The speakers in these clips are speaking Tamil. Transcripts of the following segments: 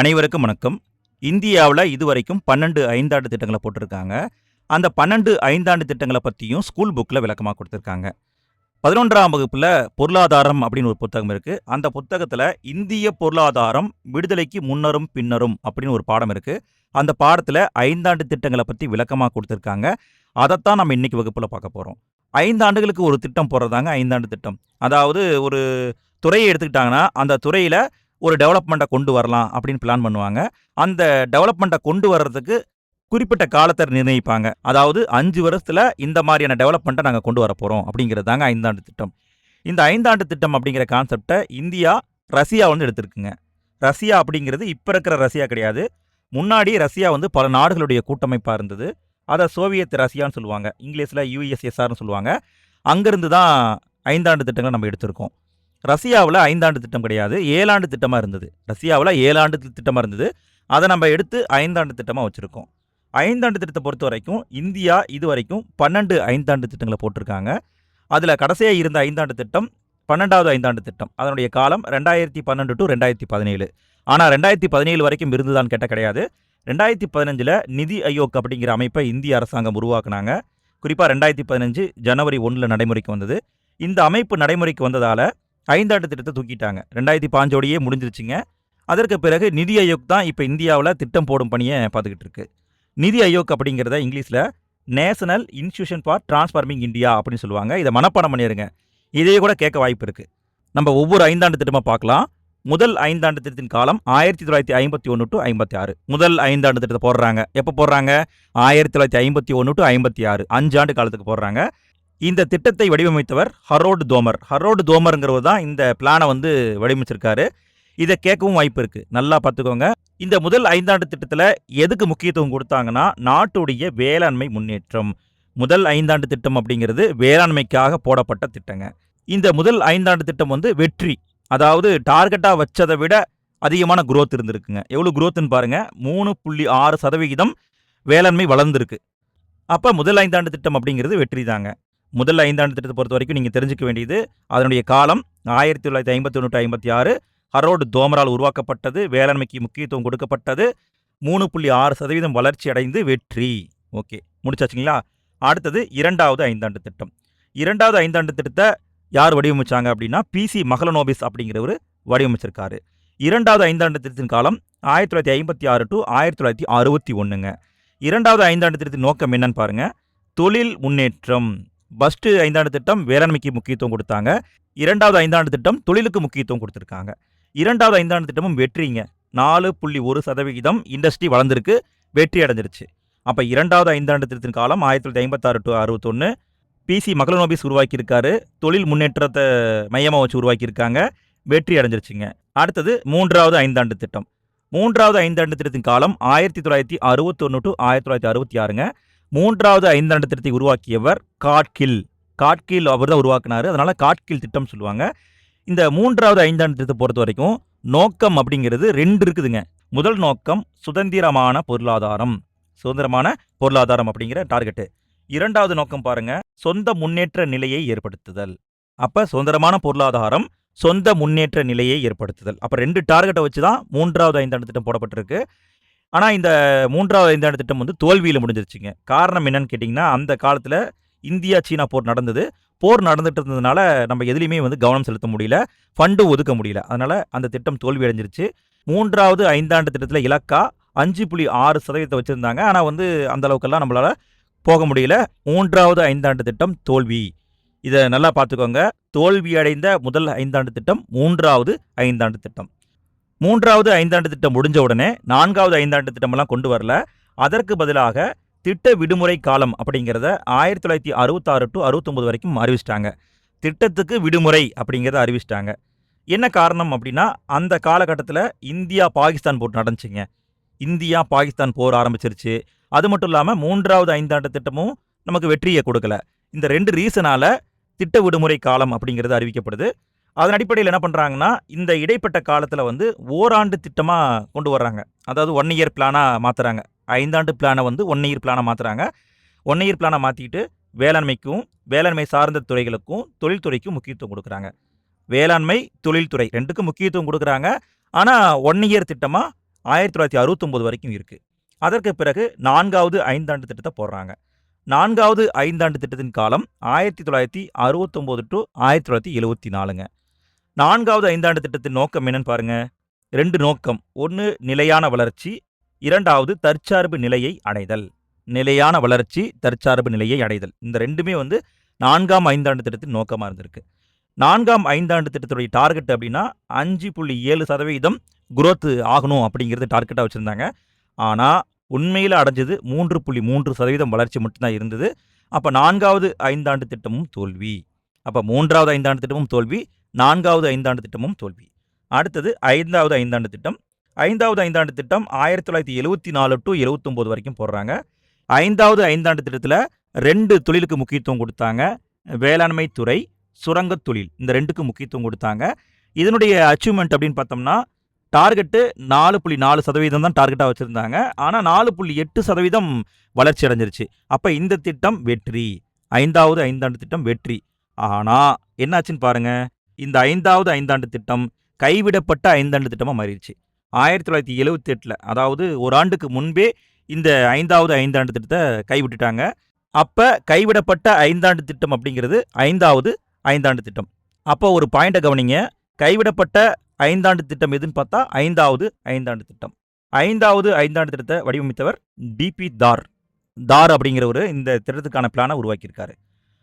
அனைவருக்கும் வணக்கம். இந்தியாவில் இதுவரைக்கும் பன்னெண்டு ஐந்தாண்டு திட்டங்களை போட்டிருக்காங்க. அந்த பன்னெண்டு ஐந்தாண்டு திட்டங்களை பற்றியும் ஸ்கூல் புக்கில் விளக்கமாக கொடுத்துருக்காங்க. பதினொன்றாம் வகுப்பில் பொருளாதாரம் அப்படின்னு ஒரு புத்தகம் இருக்குது அந்த புத்தகத்தில் இந்திய பொருளாதாரம் விடுதலைக்கு முன்னரும் பின்னரும் அப்படின்னு ஒரு பாடம் இருக்குது அந்த பாடத்தில் ஐந்தாண்டு திட்டங்களை பற்றி விளக்கமாக கொடுத்துருக்காங்க. அதைத்தான் நம்ம இன்னைக்கு வகுப்பில் பார்க்க போகிறோம் ஐந்தாண்டுகளுக்கு ஒரு திட்டம் போடுறதாங்க ஐந்தாண்டு திட்டம். அதாவது ஒரு துறையை எடுத்துக்கிட்டாங்கன்னா அந்த துறையில் ஒரு டெவலப்மெண்ட்டை கொண்டு வரலாம் அப்படின்னு பிளான் பண்ணுவாங்க. அந்த டெவலப்மெண்ட்டை கொண்டு வர்றதுக்கு குறிப்பிட்ட காலத்தை நிர்ணயிப்பாங்க. அதாவது அஞ்சு வருஷத்தில் இந்த மாதிரியான டெவலப்மெண்ட்டை நாங்கள் கொண்டு வர போகிறோம் அப்படிங்கிறது தாங்க ஐந்தாண்டு திட்டம். இந்த ஐந்தாண்டு திட்டம் அப்படிங்கிற கான்செப்டை இந்தியா ரஷ்யா வந்து எடுத்திருக்குங்க. ரஷ்யா அப்படிங்கிறது இப்போ இருக்கிற ரஷ்யா கிடையாது. முன்னாடி ரஷ்யா வந்து பல நாடுகளுடைய கூட்டமைப்பாக இருந்தது. அதை சோவியத் ரஷ்யான்னு சொல்லுவாங்க. இங்கிலீஷில் யூஎஸ்எஸ்ஆர்னு சொல்லுவாங்க. அங்கேருந்து தான் ஐந்தாண்டு திட்டங்களை நம்ம எடுத்திருக்கோம். ரஷ்யாவில் ஐந்தாண்டு திட்டம் கிடையாது. ஏழாண்டு திட்டமாக இருந்தது. ரஷ்யாவில் ஏழாண்டு திட்டமாக இருந்தது. அதை நம்ம எடுத்து ஐந்தாண்டு திட்டமாக வச்சுருக்கோம். ஐந்தாண்டு திட்டத்தை பொறுத்த வரைக்கும் இந்தியா இது வரைக்கும் பன்னெண்டு ஐந்தாண்டு திட்டங்களை போட்டிருக்காங்க. அதில் கடைசியாக இருந்த ஐந்தாண்டு திட்டம் பன்னெண்டாவது ஐந்தாண்டு திட்டம். அதனுடைய காலம் ரெண்டாயிரத்தி பன்னெண்டு டு ரெண்டாயிரத்தி பதினேழு. ஆனால் ரெண்டாயிரத்தி பதினேழு வரைக்கும் இருந்துதான் கேட்ட கிடையாது. ரெண்டாயிரத்தி பதினஞ்சில் நிதி ஆயோக் அப்படிங்கிற அமைப்பை இந்திய அரசாங்கம் உருவாக்குனாங்க. குறிப்பாக ரெண்டாயிரத்தி பதினஞ்சு ஜனவரி ஒன்றில் நடைமுறைக்கு வந்தது. இந்த அமைப்பு நடைமுறைக்கு வந்ததால் ஐந்தாண்டு திட்டத்தை தூக்கிட்டாங்க. ரெண்டாயிரத்தி பாஞ்சோடையே முடிஞ்சிருச்சுங்க. அதற்கு பிறகு நிதி ஆயோக் தான் இப்போ இந்தியாவில் திட்டம் போடும் பணியை பார்த்துக்கிட்டு இருக்கு. நிதி ஆயோக் அப்படிங்கிறத இங்கிலீஷில் national institution for transforming India அப்படின்னு சொல்லுவாங்க. இதை மனப்பாடம் பண்ணிடுங்க இதையே கூட கேட்க வாய்ப்பு இருக்குது நம்ம ஒவ்வொரு ஐந்தாண்டு திட்டமாக பார்க்கலாம். முதல் ஐந்தாண்டு திட்டத்தின் காலம் ஆயிரத்தி தொள்ளாயிரத்தி ஐம்பத்தி ஒன்று டு ஐம்பத்தி ஆறு. முதல் ஐந்தாண்டு திட்டத்தை போடுறாங்க. எப்போ போடுறாங்க? ஆயிரத்தி தொள்ளாயிரத்தி ஐம்பத்தி ஒன்று டு ஐம்பத்தி ஆறு. அஞ்சாண்டு காலத்துக்கு போடுறாங்க. இந்த திட்டத்தை வடிவமைத்தவர் ஹரோடு தோமர். ஹரோடு தோமருங்கிறவர் தான் இந்த பிளானை வந்து வடிவமைச்சிருக்காரு. இதை கேட்கவும் வாய்ப்பு இருக்கு. நல்லா பார்த்துக்கோங்க. இந்த முதல் ஐந்தாண்டு திட்டத்தில் எதுக்கு முக்கியத்துவம் கொடுத்தாங்கன்னா நாட்டுடைய வேளாண்மை முன்னேற்றம். முதல் ஐந்தாண்டு திட்டம் அப்படிங்கிறது வேளாண்மைக்காக போடப்பட்ட திட்டங்க. இந்த முதல் ஐந்தாண்டு திட்டம் வந்து வெற்றி. அதாவது டார்கெட்டாக வச்சதை விட அதிகமான குரோத் இருந்திருக்குங்க. எவ்வளோ குரோத்துன்னு பாருங்க. மூணு புள்ளி ஆறு சதவிகிதம் வேளாண்மை வளர்ந்துருக்கு. அப்போ முதல் ஐந்தாண்டு திட்டம் அப்படிங்கிறது வெற்றி தாங்க. முதல் ஐந்தாண்டு திட்டத்தை பொறுத்த வரைக்கும் நீங்கள் தெரிஞ்சுக்க வேண்டியது அதனுடைய காலம் ஆயிரத்தி தொள்ளாயிரத்தி ஐம்பத்தி ஒன்று ஐம்பத்தி ஆறு. ஹரோடு தோமரால் உருவாக்கப்பட்டது வேளாண்மைக்கு முக்கியத்துவம் கொடுக்கப்பட்டது. மூணு புள்ளி ஆறு சதவீதம் வளர்ச்சி அடைந்து வெற்றி. ஓகே முடிச்சாச்சுங்களா? அடுத்தது இரண்டாவது ஐந்தாண்டு திட்டம். இரண்டாவது ஐந்தாண்டு திட்டத்தை யார் வடிவமைச்சாங்க அப்படின்னா பிசி மகளனோபிஸ் அப்படிங்கிறவர் வடிவமைச்சிருக்காரு. இரண்டாவது ஐந்தாண்டு திட்டத்தின் காலம் ஆயிரத்தி தொள்ளாயிரத்தி ஐம்பத்தி ஆறு டு ஆயிரத்தி தொள்ளாயிரத்தி அறுபத்தி ஒன்றுங்க. இரண்டாவது ஐந்தாண்டு திட்டத்தின் நோக்கம் என்னன்னு பாருங்க தொழில் முன்னேற்றம். ஃபஸ்ட்டு ஐந்தாண்டு திட்டம் வேளாண்மைக்கு முக்கியத்துவம் கொடுத்தாங்க. இரண்டாவது ஐந்தாண்டு திட்டம் தொழிலுக்கு முக்கியத்துவம் கொடுத்துருக்காங்க. இரண்டாவது ஐந்தாண்டு திட்டமும் வெற்றிங்க. நாலு புள்ளி ஒரு சதவிகிதம் இண்டஸ்ட்ரி வளர்ந்துருக்கு வெற்றி அடைஞ்சிருச்சு. அப்போ இரண்டாவது ஐந்தாண்டு திட்டத்தின் காலம் ஆயிரத்தி தொள்ளாயிரத்தி ஐம்பத்தாறு டு அறுபத்தொன்று பிசி மகளநோபிஸ் உருவாக்கியிருக்காரு. தொழில் முன்னேற்றத்தை மையமாக வச்சு உருவாக்கியிருக்காங்க. வெற்றி அடைஞ்சிருச்சுங்க. அடுத்தது மூன்றாவது ஐந்தாண்டு திட்டம். மூன்றாவது ஐந்தாண்டு திட்டத்தின் காலம் ஆயிரத்தி தொள்ளாயிரத்தி அறுபத்தொன்று டு ஆயிரத்தி தொள்ளாயிரத்தி அறுபத்தி ஆறுங்க. மூன்றாவது ஐந்தாண்டு திட்டத்தை உருவாக்கியவர் காட்கில். காட்கில் அவர் தான் உருவாக்குனாரு. அதனால் காட்கில் திட்டம் சொல்லுவாங்க. இந்த மூன்றாவது ஐந்தாண்டு திட்டத்தை பொறுத்த வரைக்கும் நோக்கம் அப்படிங்கிறது ரெண்டு இருக்குதுங்க. முதல் நோக்கம் சுதந்திரமான பொருளாதாரம். சுதந்திரமான பொருளாதாரம் அப்படிங்கிற டார்கெட்டு இரண்டாவது நோக்கம் பாருங்க சொந்த முன்னேற்ற நிலையை ஏற்படுத்துதல். அப்ப சுதந்திரமான பொருளாதாரம் சொந்த முன்னேற்ற நிலையை ஏற்படுத்துதல். அப்ப ரெண்டு டார்கெட்டை வச்சு தான் மூன்றாவது ஐந்தாண்டு திட்டம் போடப்பட்டிருக்கு. ஆனால் இந்த மூன்றாவது ஐந்தாண்டு திட்டம் வந்து தோல்வியில் முடிஞ்சிருச்சுங்க. காரணம் என்னன்னு கேட்டிங்கன்னா அந்த காலத்தில் இந்தியா சீனா போர் நடந்தது. போர் நடந்துட்டு இருந்ததுனால நம்ம எதுலேயுமே வந்து கவனம் செலுத்த முடியல. ஃபண்டு ஒதுக்க முடியல. அதனால் அந்த திட்டம் தோல்வி அடைஞ்சிருச்சு மூன்றாவது ஐந்தாண்டு திட்டத்தில் இலக்கா அஞ்சு புள்ளி ஆறு சதவீதத்தை வச்சுருந்தாங்க. ஆனால் வந்து அந்த அளவுக்கெல்லாம் நம்மளால் போக முடியல. மூன்றாவது ஐந்தாண்டு திட்டம் தோல்வி. இதை நல்லா பார்த்துக்கோங்க. தோல்வி அடைந்த முதல் ஐந்தாண்டு திட்டம் மூன்றாவது ஐந்தாண்டு திட்டம். மூன்றாவது ஐந்தாண்டு திட்டம் முடிஞ்ச உடனே நான்காவது ஐந்தாண்டு திட்டமெல்லாம் கொண்டு வரல. அதற்கு பதிலாக திட்ட விடுமுறை காலம் அப்படிங்கிறத ஆயிரத்தி தொள்ளாயிரத்தி அறுபத்தாறு டு அறுபத்தொம்பது வரைக்கும் அறிவிச்சிட்டாங்க. திட்டத்துக்கு விடுமுறை அப்படிங்கிறத அறிவிச்சிட்டாங்க. என்ன காரணம் அப்படின்னா அந்த காலகட்டத்தில் இந்தியா பாகிஸ்தான் போர் நடந்துச்சுங்க. இந்தியா பாகிஸ்தான் போர் ஆரம்பிச்சிருச்சு. அது மட்டும் இல்லாமல் மூன்றாவது ஐந்தாண்டு திட்டமும் நமக்கு வெற்றியை கொடுக்கல. இந்த ரெண்டு ரீசனால் திட்ட விடுமுறை காலம் அப்படிங்கிறது அறிவிக்கப்படுது. அதன் அடிப்படையில் என்ன பண்ணுறாங்கன்னா இந்த இடைப்பட்ட காலத்தில் வந்து ஓராண்டு திட்டமாக கொண்டு வர்றாங்க. அதாவது ஒன் இயர் பிளானாக மாற்றுறாங்க ஐந்தாண்டு பிளானை வந்து ஒன் இயர் பிளானாக மாற்றுறாங்க ஒன் இயர் பிளானை மாற்றிக்கிட்டு வேளாண்மைக்கும் வேளாண்மை சார்ந்த துறைகளுக்கும் தொழில்துறைக்கும் முக்கியத்துவம் கொடுக்குறாங்க. வேளாண்மை தொழில்துறை ரெண்டுக்கும் முக்கியத்துவம் கொடுக்குறாங்க. ஆனால் ஒன் இயர் திட்டமாக ஆயிரத்தி தொள்ளாயிரத்தி அறுபத்தொம்போது வரைக்கும் இருக்குது அதற்கு பிறகு நான்காவது ஐந்தாண்டு திட்டத்தை போடுறாங்க. நான்காவது ஐந்தாண்டு திட்டத்தின் காலம் ஆயிரத்தி தொள்ளாயிரத்தி அறுபத்தொம்போது டு ஆயிரத்தி தொள்ளாயிரத்தி எழுபத்தி நாலுங்க. நான்காவது ஐந்தாண்டு திட்டத்தின் நோக்கம் என்னன்னு பாருங்க. ரெண்டு நோக்கம். ஒன்று நிலையான வளர்ச்சி. இரண்டாவது தற்சார்பு நிலையை அடைதல். நிலையான வளர்ச்சி தற்சார்பு நிலையை அடைதல். இந்த ரெண்டுமே வந்து நான்காம் ஐந்தாண்டு திட்டத்தின் நோக்கமாக இருந்திருக்கு. நான்காம் ஐந்தாண்டு திட்டத்துடைய டார்கெட் அப்படின்னா அஞ்சு புள்ளி ஏழு சதவீதம் குரோத் ஆகணும் அப்படிங்கிறது டார்கெட்டாக வச்சுருந்தாங்க. ஆனால் உண்மையில் அடைஞ்சது மூன்று புள்ளி மூன்று சதவீதம் வளர்ச்சி மட்டும்தான் இருந்தது. அப்போ நான்காவது ஐந்தாண்டு திட்டமும் தோல்வி. அப்போ மூன்றாவது ஐந்தாண்டு திட்டமும் தோல்வி. நான்காவது ஐந்தாண்டு திட்டமும் தோல்வி. அடுத்தது ஐந்தாவது ஐந்தாண்டு திட்டம். ஐந்தாவது ஐந்தாண்டு திட்டம் ஆயிரத்தி தொள்ளாயிரத்தி எழுபத்தி நாலு டு எழுபத்தொம்போது வரைக்கும் போடுறாங்க. ஐந்தாவது ஐந்தாண்டு திட்டத்தில் ரெண்டு தொழிலுக்கு முக்கியத்துவம் கொடுத்தாங்க. வேளாண்மை துறை சுரங்கத் தொழில் இந்த ரெண்டுக்கு முக்கியத்துவம் கொடுத்தாங்க. இதனுடைய அச்சீவ்மெண்ட் அப்படின்னு பார்த்தோம்னா டார்கெட்டு நாலு புள்ளி நாலு சதவீதம் தான் டார்கெட்டாக வச்சுருந்தாங்க. ஆனால் நாலு புள்ளி எட்டு சதவீதம் வளர்ச்சி அடைஞ்சிருச்சு. அப்போ இந்த திட்டம் வெற்றி. ஐந்தாவது ஐந்தாண்டு திட்டம் வெற்றி. ஆனால் என்னாச்சுன்னு பாருங்கள் இந்த ஐந்தாவது ஐந்தாண்டு திட்டம் கைவிடப்பட்ட ஐந்தாண்டு திட்டமாக மாறிடுச்சு. ஆயிரத்தி தொள்ளாயிரத்தி எழுவத்தி எட்டில் அதாவது ஒரு ஆண்டுக்கு முன்பே இந்த ஐந்தாவது ஐந்தாண்டு திட்டத்தை கைவிட்டுட்டாங்க. அப்போ கைவிடப்பட்ட ஐந்தாண்டு திட்டம் அப்படிங்கிறது ஐந்தாவது ஐந்தாண்டு திட்டம். அப்போ ஒரு பாயிண்டை கவனிங்க. கைவிடப்பட்ட ஐந்தாண்டு திட்டம் எதுன்னு பார்த்தா ஐந்தாவது ஐந்தாண்டு திட்டம். ஐந்தாவது ஐந்தாண்டு திட்டத்தை வடிவமைத்தவர் டிபி தார். தார் அப்படிங்கிறவர் இந்த திட்டத்துக்கான பிளானை உருவாக்கியிருக்காரு.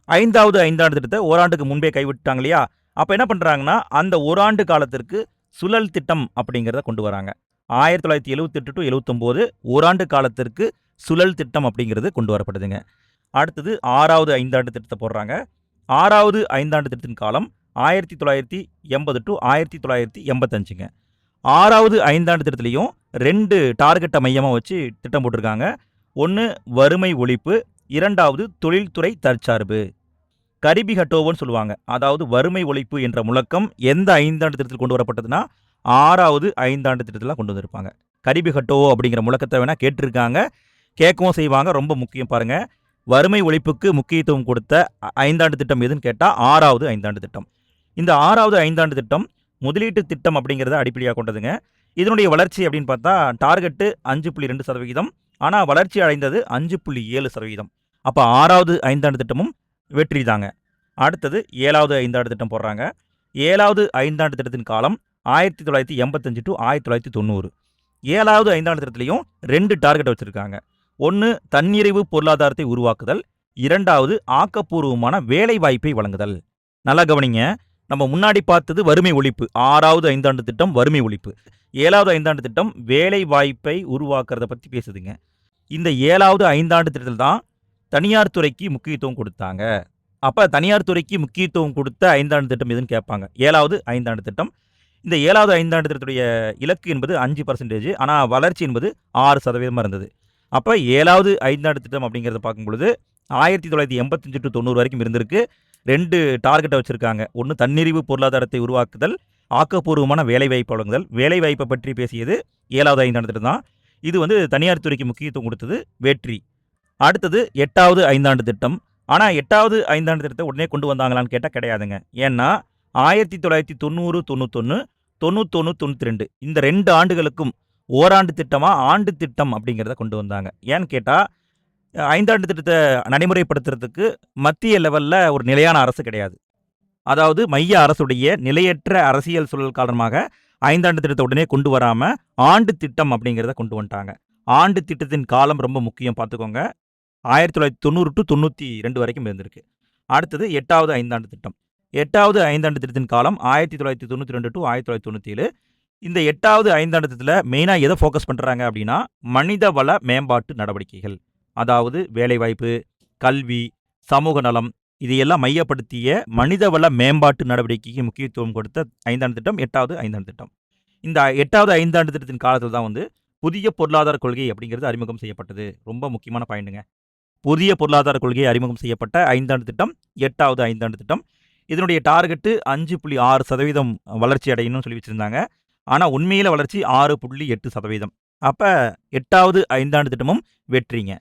ஐந்தாவது ஐந்தாண்டு திட்டத்தை ஓராண்டுக்கு முன்பே கைவிட்டாங்க இல்லையா? அப்போ என்ன பண்ணுறாங்கன்னா அந்த ஒரு ஆண்டு காலத்திற்கு சுழல் திட்டம் அப்படிங்கிறத கொண்டு வராங்க. ஆயிரத்தி தொள்ளாயிரத்தி எழுவத்தெட்டு டு எழுவத்தொம்போது ஓராண்டு காலத்திற்கு சுழல் திட்டம் அப்படிங்கிறது கொண்டு வரப்படுதுங்க. அடுத்தது ஆறாவது ஐந்தாண்டு திட்டத்தை போடுறாங்க. ஆறாவது ஐந்தாண்டு திட்டத்தின் காலம் ஆயிரத்தி தொள்ளாயிரத்தி எண்பது டு ஆயிரத்தி தொள்ளாயிரத்தி எண்பத்தஞ்சுங்க. ஆறாவது ஐந்தாண்டு திட்டத்துலேயும் ரெண்டு டார்கெட்டை மையமாக வச்சு திட்டம் போட்டிருக்காங்க. ஒன்று வறுமை ஒழிப்பு இரண்டாவது தொழில்துறை தற்சார்பு. கரிபி ஹட்டோவோன்னு சொல்லுவாங்க. அதாவது வறுமை ஒழிப்பு என்ற முழக்கம் எந்த ஐந்தாண்டு திட்டத்தில் கொண்டு வரப்பட்டதுன்னா ஆறாவது ஐந்தாண்டு திட்டத்தில் கொண்டு வந்திருப்பாங்க. கரிபி ஹட்டோவோ அப்படிங்கிற முழக்கத்தை வேணால் கேட்டிருக்காங்க. கேட்கவும் செய்வாங்க. ரொம்ப முக்கியம் பாருங்கள் வறுமை ஒழிப்புக்கு முக்கியத்துவம் கொடுத்த ஐந்தாண்டு திட்டம் எதுன்னு கேட்டால் ஆறாவது ஐந்தாண்டு திட்டம். இந்த ஆறாவது ஐந்தாண்டு திட்டம் முதலீட்டு திட்டம் அப்படிங்கிறத அடிப்படையாக கொண்டதுங்க. இதனுடைய வளர்ச்சி அப்படின்னு பார்த்தா டார்கெட்டு அஞ்சு புள்ளி ரெண்டு சதவிகிதம். ஆனால் வளர்ச்சி அடைந்தது அஞ்சு புள்ளி ஏழு சதவீதம் அப்போ ஆறாவது ஐந்தாண்டு திட்டமும் வெற்றி தாங்க அடுத்தது ஏழாவது ஐந்தாண்டு திட்டம் போடுறாங்க. ஏழாவது ஐந்தாண்டு திட்டத்தின் காலம் ஆயிரத்தி தொள்ளாயிரத்தி எண்பத்தஞ்சு டு ஆயிரத்தி தொள்ளாயிரத்தி தொண்ணூறு. ஏழாவது ஐந்தாண்டு திட்டத்திலையும் ரெண்டு டார்கெட் வச்சுருக்காங்க. ஒன்று தன்னிறைவு பொருளாதாரத்தை உருவாக்குதல். இரண்டாவது ஆக்கப்பூர்வமான வேலை வாய்ப்பை வழங்குதல். நல்லா கவனிங்க. நம்ம முன்னாடி பார்த்தது வறுமை ஒழிப்பு. ஆறாவது ஐந்தாண்டு திட்டம் வறுமை ஒழிப்பு. ஏழாவது ஐந்தாண்டு திட்டம் வேலை வாய்ப்பை உருவாக்குறத பற்றி பேசுதுங்க. இந்த ஏழாவது ஐந்தாண்டு திட்டத்தில் தான் தனியார் துறைக்கு முக்கியத்துவம் கொடுத்தாங்க. அப்போ தனியார் துறைக்கு முக்கியத்துவம் கொடுத்த ஐந்தாண்டு திட்டம் எதுன்னு கேட்பாங்க. ஏழாவது ஐந்தாண்டு திட்டம். இந்த ஏழாவது ஐந்தாண்டு திட்டத்துடைய இலக்கு என்பது அஞ்சு பர்சன்டேஜ் ஆனால் வளர்ச்சி என்பது ஆறு சதவீதமாக இருந்தது. அப்போ ஏழாவது ஐந்தாண்டு திட்டம் அப்படிங்கிறத பார்க்கும்பொழுது ஆயிரத்தி தொள்ளாயிரத்தி எண்பத்தஞ்சு டு தொண்ணூறு வரைக்கும் இருந்திருக்கு. ரெண்டு டார்கெட்டை வச்சுருக்காங்க. ஒன்று தன்னிறைவு பொருளாதாரத்தை உருவாக்குதல் ஆக்கப்பூர்வமான வேலைவாய்ப்பு வழங்குதல். வேலைவாய்ப்பை பற்றி பேசியது ஏழாவது ஐந்தாண்டு திட்டம் தான். இது வந்து தனியார் துறைக்கு முக்கியத்துவம் கொடுத்தது வெற்றி. அடுத்தது எட்டாவது ஐந்தாண்டு திட்டம். ஆனால் எட்டாவது ஐந்தாண்டு திட்டத்தை உடனே கொண்டு வந்தாங்களான்னு கேட்டால் கிடையாதுங்க. ஏன்னா ஆயிரத்தி தொள்ளாயிரத்தி தொண்ணூறு தொண்ணூத்தொன்று தொண்ணூத்தொன்று தொண்ணூற்றி ரெண்டு இந்த ரெண்டு ஆண்டுகளுக்கும் ஓராண்டு திட்டமாக ஆண்டு திட்டம் அப்படிங்கிறத கொண்டு வந்தாங்க. ஏன்னு கேட்டால் ஐந்தாண்டு திட்டத்தை நடைமுறைப்படுத்துறதுக்கு மத்திய லெவலில் ஒரு நிலையான அரசு கிடையாது. அதாவது மைய அரசுடைய நிலையற்ற அரசியல் சூழல் காரணமாக ஐந்தாண்டு திட்டத்தை உடனே கொண்டு வராமல் ஆண்டு திட்டம் அப்படிங்கிறத கொண்டு வந்துட்டாங்க. ஆண்டு திட்டத்தின் காலம் ரொம்ப முக்கியம் பார்த்துக்கோங்க. ஆயிரத்தி தொள்ளாயிரத்தி தொண்ணூறு டு தொண்ணூற்றி ரெண்டு வரைக்கும் இருந்திருக்கு. அடுத்தது எட்டாவது ஐந்தாண்டு திட்டம். எட்டாவது ஐந்தாண்டு திட்டத்தின் காலம் ஆயிரத்தி தொள்ளாயிரத்தி தொண்ணூற்றி ரெண்டு டு ஆயிரத்தி தொள்ளாயிரத்தி தொண்ணூற்றி ஏழு. இந்த எட்டாவது ஐந்தாண்டு திட்டத்தில் மெயினாக எதை ஃபோக்கஸ் பண்ணுறாங்க அப்படின்னா மனித வள மேம்பாட்டு நடவடிக்கைகள். அதாவது வேலைவாய்ப்பு கல்வி சமூக நலம் இதையெல்லாம் மையப்படுத்திய மனிதவள மேம்பாட்டு நடவடிக்கைக்கு முக்கியத்துவம் கொடுத்த ஐந்தாண்டு திட்டம் எட்டாவது ஐந்தாண்டு திட்டம். இந்த எட்டாவது ஐந்தாண்டு திட்டத்தின் காலத்தில் தான் வந்து புதிய பொருளாதார கொள்கை அப்படிங்கிறது அறிமுகம் செய்யப்பட்டது. ரொம்ப முக்கியமான பாயிண்ட்டுங்க. புதிய பொருளாதார கொள்கை அறிமுகம் செய்யப்பட்ட ஐந்தாண்டு திட்டம் எட்டாவது ஐந்தாண்டு திட்டம். இதனுடைய டார்கெட்டு அஞ்சு புள்ளி ஆறு சதவீதம் வளர்ச்சி அடையணும்னு சொல்லி வச்சுருந்தாங்க. ஆனால் உண்மையில் வளர்ச்சி ஆறு புள்ளி எட்டு சதவீதம். அப்போ எட்டாவது ஐந்தாண்டு திட்டமும் வெற்றிங்க.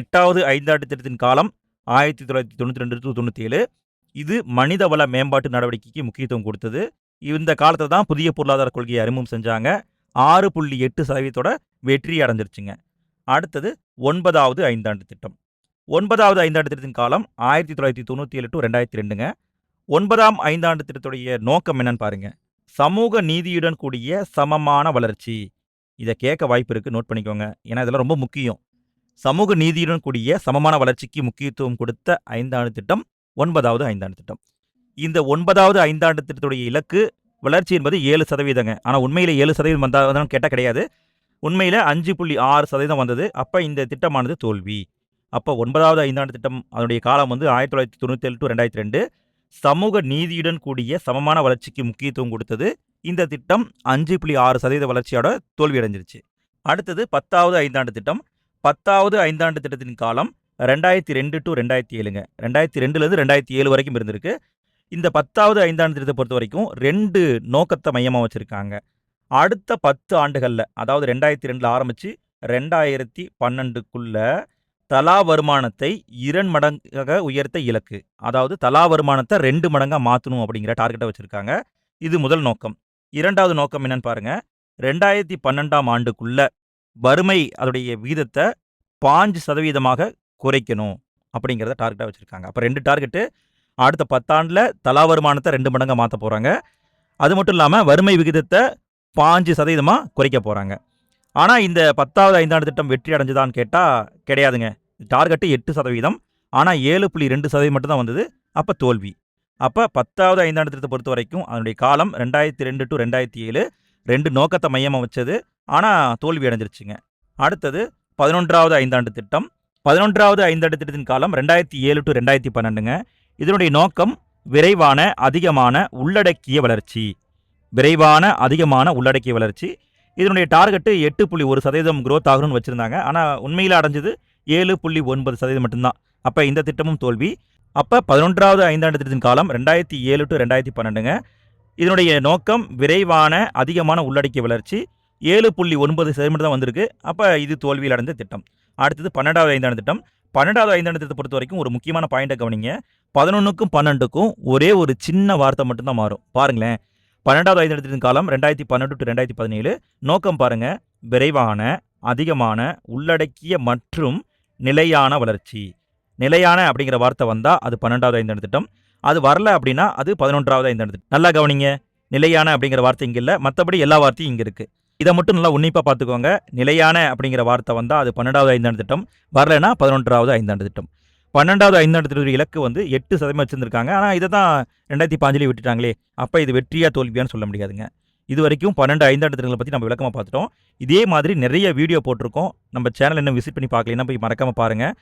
எட்டாவது ஐந்தாண்டு திட்டத்தின் காலம் ஆயிரத்தி தொள்ளாயிரத்தி தொண்ணூற்றி ரெண்டு டு தொண்ணூற்றி ஏழு. இது மனித வள மேம்பாட்டு நடவடிக்கைக்கு முக்கியத்துவம் கொடுத்தது. இந்த காலத்தில் தான் புதிய பொருளாதார கொள்கையை அறிமுகம் செஞ்சாங்க. ஆறு புள்ளி எட்டு சதவீதத்தோட வெற்றி அடைஞ்சிருச்சுங்க. அடுத்தது ஒன்பதாவது ஐந்தாண்டு திட்டம். ஒன்பதாவது ஐந்தாண்டு திட்டத்தின் காலம் ஆயிரத்தி தொள்ளாயிரத்தி தொண்ணூற்றி ஏழு டு ரெண்டாயிரத்தி ரெண்டுங்க. ஒன்பதாம் ஐந்தாண்டு திட்டத்துடைய நோக்கம் என்னன்னு பாருங்க. சமூக நீதியுடன் கூடிய சமமான வளர்ச்சி. இதை கேட்க வாய்ப்பு இருக்குது நோட் பண்ணிக்கோங்க. ஏன்னா இதெல்லாம் ரொம்ப முக்கியம். சமூக நீதியுடன் கூடிய சமமான வளர்ச்சிக்கு முக்கியத்துவம் கொடுத்த ஐந்தாண்டு திட்டம் ஒன்பதாவது ஐந்தாண்டு திட்டம். இந்த ஒன்பதாவது ஐந்தாண்டு திட்டத்துடைய இலக்கு வளர்ச்சி என்பது ஏழு சதவீதங்க. ஆனால் உண்மையில் ஏழு சதவீதம் வந்தால் கேட்டால் கிடையாது. உண்மையில் அஞ்சு புள்ளி ஆறு சதவீதம் வந்தது. அப்போ இந்த திட்டமானது தோல்வி. அப்போ ஒன்பதாவது ஐந்தாண்டு திட்டம் அதனுடைய காலம் வந்து ஆயிரத்தி தொள்ளாயிரத்தி தொண்ணூற்றி ஏழு டு ரெண்டாயிரத்தி ரெண்டு. சமூக நீதியுடன் கூடிய சமமான வளர்ச்சிக்கு முக்கியத்துவம் கொடுத்தது. இந்த திட்டம் அஞ்சு புள்ளி ஆறு சதவீத வளர்ச்சியோட தோல்வியடைஞ்சிருச்சு. அடுத்தது பத்தாவது ஐந்தாண்டு திட்டம். பத்தாவது ஐந்தாண்டு திட்டத்தின் காலம் ரெண்டாயிரத்தி ரெண்டு டு ரெண்டாயிரத்தி ஏழுங்க. ரெண்டாயிரத்தி ரெண்டுலேருந்து ரெண்டாயிரத்தி ஏழு வரைக்கும் இருந்திருக்கு. இந்த பத்தாவது ஐந்தாண்டு திட்டத்தை பொறுத்த வரைக்கும் ரெண்டு நோக்கத்தை மையமாக வச்சுருக்காங்க. அடுத்த பத்து ஆண்டுகளில் அதாவது ரெண்டாயிரத்தி ரெண்டில் ஆரம்பித்து ரெண்டாயிரத்தி பன்னெண்டுக்குள்ள தலா வருமானத்தை இரண் மடங்காக உயர்த்த இலக்கு. அதாவது தலா வருமானத்தை ரெண்டு மடங்காக மாற்றணும் அப்படிங்கிற டார்கெட்டை வச்சுருக்காங்க. இது முதல் நோக்கம். இரண்டாவது நோக்கம் என்னன்னு பாருங்கள் ரெண்டாயிரத்தி பன்னெண்டாம் ஆண்டுக்குள்ள வறுமை அதோடைய விகிதத்தை பாஞ்சு சதவீதமாக குறைக்கணும் அப்படிங்கிறத டார்கெட்டாக வச்சுருக்காங்க. அப்போ ரெண்டு டார்கெட்டு அடுத்த பத்தாண்டில் தலா வருமானத்தை ரெண்டு மடங்காக மாற்ற போகிறாங்க அது மட்டும் இல்லாமல் வறுமை விகிதத்தை பாஞ்சு சதவீதமாக குறைக்க போகிறாங்க ஆனால் இந்த பத்தாவது ஐந்தாண்டு திட்டம் வெற்றி அடைஞ்சுதான்னு கேட்டால் கிடையாதுங்க. டார்கெட்டு எட்டு சதவீதம். ஆனால் ஏழு புள்ளி ரெண்டு சதவீதம் மட்டும்தான் வந்தது. அப்போ தோல்வி. அப்போ பத்தாவது ஐந்தாண்டு திட்டத்தை பொறுத்த வரைக்கும் அதனுடைய காலம் ரெண்டாயிரத்தி ரெண்டு டு ரெண்டாயிரத்தி ஏழு. ரெண்டு நோக்கத்தை மையமாக வச்சது. ஆனால் தோல்வி அடைஞ்சிருச்சுங்க. அடுத்தது பதினொன்றாவது ஐந்தாண்டு திட்டம் பதினொன்றாவது ஐந்தாண்டு திட்டத்தின் காலம் ரெண்டாயிரத்தி ஏழு டு ரெண்டாயிரத்தி பன்னெண்டுங்க. இதனுடைய நோக்கம் விரைவான அதிகமான உள்ளடக்கிய வளர்ச்சி. விரைவான அதிகமான உள்ளடக்கிய வளர்ச்சி. இதனுடைய டார்கெட்டு எட்டு புள்ளி ஒரு சதவீதம் குரோத் ஆகணும்னு வச்சுருந்தாங்க. ஆனால் உண்மையில் அடைஞ்சது ஏழு புள்ளி ஒன்பது சதவீதம் மட்டும்தான். அப்போ இந்த திட்டமும் தோல்வி. அப்போ பதினொன்றாவது ஐந்தாண்டு திட்டத்தின் காலம் ரெண்டாயிரத்தி ஏழு டு ரெண்டாயிரத்தி பன்னெண்டுங்க. இதனுடைய நோக்கம் விரைவான அதிகமான உள்ளடக்கிய வளர்ச்சி. ஏழு புள்ளி ஒன்பது சதவீதம் தான் வந்திருக்கு. அப்போ இது தோல்வியில் அடைந்த திட்டம். அடுத்தது பன்னெண்டாவது ஐந்தாண்டு திட்டம். பன்னெண்டாவது ஐந்தாண்டு திட்டத்தை பொறுத்த வரைக்கும் ஒரு முக்கியமான பாயிண்ட்டை கவனிங்க. பதினொன்றுக்கும் பன்னெண்டுக்கும் ஒரே ஒரு சின்ன வார்த்தை மட்டும்தான் மாறும். பாருங்களேன். பன்னெண்டாவது ஐந்தாண்டு திட்டத்தின் காலம் ரெண்டாயிரத்தி பன்னெண்டு டு ரெண்டாயிரத்தி பதினேழு. நோக்கம் பாருங்கள் விரைவான அதிகமான உள்ளடக்கிய மற்றும் நிலையான வளர்ச்சி. நிலையான அப்படிங்கிற வார்த்தை வந்தால் அது பன்னெண்டாவது ஐந்தாண்டு திட்டம் அது வரல அப்படின்னா அது பதினொன்றாவது ஐந்தாண்டு திட்டம் நல்லா கவனிங்க. நிலையான அப்படிங்கிற வார்த்தை இங்கே இல்லை. மற்றபடி எல்லா வார்த்தையும் இங்கே இருக்குது இதை மட்டும் நல்லா உன்னிப்பாக பார்த்துக்கோங்க. நிலையான அப்படிங்கிற வார்த்தை வந்தால் அது பன்னெண்டாவது ஐந்தாண்டு திட்டம் வரலைன்னா பதினொன்றாவது ஐந்தாண்டு திட்டம் பன்னெண்டாவது ஐந்தாண்டு திட்டத்துடைய இலக்கு வந்து எட்டு சதவீதம் வச்சுருந்துருக்காங்க. ஆனால் இதை தான் ரெண்டாயிரத்தி பாஞ்சிலே விட்டுட்டாங்களே. அப்போ இது வெற்றியாக தோல்வியான்னு சொல்ல முடியாதுங்க. இது வரைக்கும் பன்னெண்டு ஐந்தாண்டு திட்டங்களை பற்றி நம்ம விளக்கமாக பார்த்துட்டோம். இதே மாதிரி நிறைய வீடியோ போட்டிருக்கோம். நம்ம சேனல் இன்னும் விசிட் பண்ணி பார்க்கலன்னா போய் மறக்காமல் பாருங்கள்